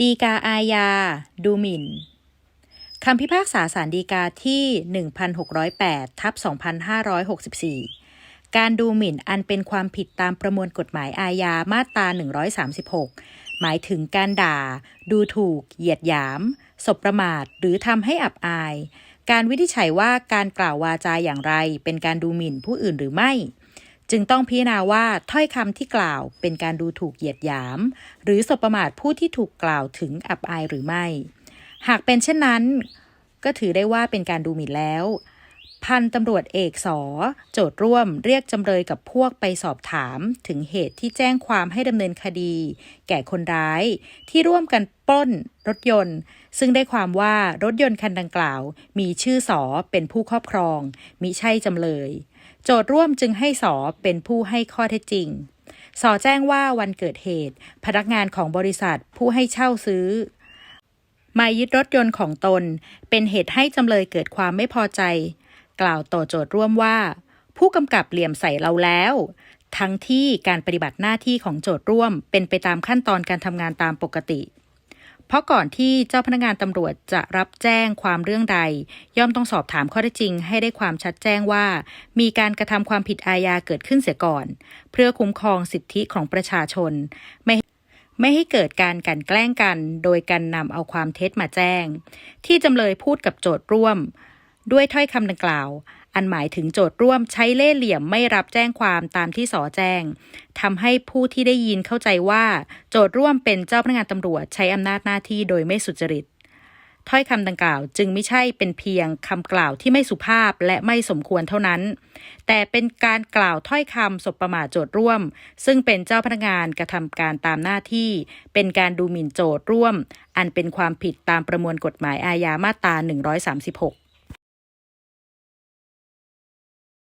ดีกาอาญา ดูหมิ่นคำพิพากษาสารดีกาที่ 1608 ทับ 2564 การดูหมิ่นอันเป็นความผิดตามประมวลกฎหมายอาญามาตรา 136 หมายถึงการด่า ดูถูก เหยียดหยาม สบประมาท หรือทำให้อับอาย การวินิจฉัยว่าการกล่าววาจาอย่างไร เป็นการดูหมิ่นผู้อื่นหรือไม่ จึงต้องพิจารณาว่าถ้อยคำที่กล่าวเป็นการดูถูกเหยียดหยาม หรือสบประมาทผู้ที่ถูกกล่าวถึงอับอายหรือไม่ หากเป็นเช่นนั้น ก็ถือได้ว่าเป็นการดูหมิ่นแล้ว พันตำรวจเอกสอโจทร่วมเรียกจำเลยกับพวกไปสอบถามถึงเหตุที่แจ้งความให้ดำเนินคดี แก่คนร้าย ที่ร่วมกันปล้นรถยนต์ ซึ่งได้ความว่ารถยนต์คันดังกล่าว มีชื่อสอเป็นผู้ครอบครองมิใช่จำเลย โจทร่วมจึงให้สอเป็นผู้ให้ข้อเท็จจริงสอแจ้งว่าวันเกิดเหตุ พนักงานของบริษัทผู้ให้เช่าซื้อมายึดรถยนต์ของตน เป็นเหตุให้จำเลยเกิดความไม่พอใจ กล่าวต่อโจทย์ร่วมว่า ผู้กำกับเหลี่ยมใส่เราแล้ว ทั้งที่การปฏิบัติหน้าที่ของโจทย์ร่วมเป็นไปตามขั้นตอนการทำงานตามปกติ เพราะก่อนที่เจ้าพนักงานตำรวจจะรับแจ้งความเรื่องใด ย่อมต้องสอบถามข้อเท็จจริง ให้ได้ความชัดแจ้งว่า มีการกระทำความผิดอาญาเกิดขึ้นเสียก่อน เพื่อคุ้มครองสิทธิของประชาชน ไม่ไม่ให้เกิดการกันแกล้งกัน โดยการนำเอาความเท็จมาแจ้ง ที่จำเลยพูดกับโจทย์ร่วม ด้วยถ้อยคำดังกล่าว อันหมายถึงโจทย์ร่วมใช้เล่ห์เหลี่ยมไม่รับแจ้งความตามที่สอแจ้งทำให้ผู้ที่ได้ยินเข้าใจว่า โจทย์ร่วมเป็นเจ้าพนักงานตำรวจใช้อำนาจหน้าที่โดยไม่สุจริตถ้อยคำดังกล่าวจึงไม่ใช่เป็นเพียงคำกล่าวที่ไม่สุภาพและไม่สมควรเท่านั้น แต่เป็นการกล่าวถ้อยคำสบประมาทโจทย์ร่วม ซึ่งเป็นเจ้าพนักงานกระทำการตามหน้าที่ เป็นการดูหมิ่นโจทย์ร่วม อันเป็นความผิดตามประมวลกฎหมายอาญามาตรา 136